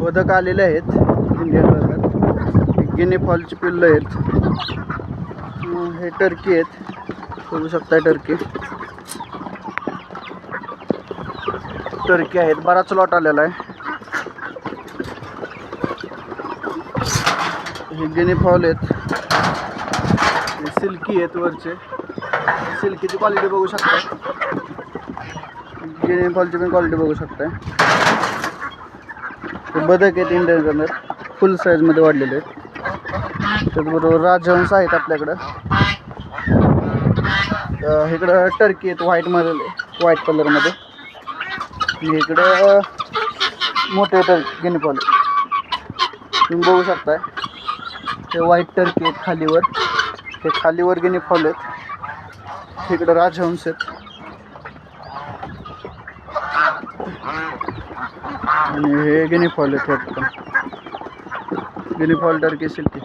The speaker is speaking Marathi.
बदक आलेले आहेत इंडियन वर्गात. गिनी फॉलची पिल्लं आहेत. हे टर्की आहेत. बघू शकता टर्की. टर्की आहेत. बराच लॉट आलेला आहे. हे गिनी फॉल आहेत. हे सिल्की आहेत वरचे. सिल्कीची क्वालिटी बघू शकता गिनी फॉलची पण क्वालिटी बघू शकता हे बदक आहेत इंडियन कलर फुल साईजमध्ये वाढलेले आहेत. त्याचबरोबर राजहंस आहेत आपल्याकडं. इकडं टर्की आहेत व्हाईटमध्ये व्हाईट कलरमध्ये आणि इकडं मोठे टर्की गिनपॉल तुम्ही बघू शकताय. ते व्हाईट टर्की आहेत खालीवर. ते खालीवर गिनी फॉल आहेत. इकडं राजहंस आहेत. आणि हे गिनी फॉल आहे थेट पण गिनी फॉल टर्की सिल्की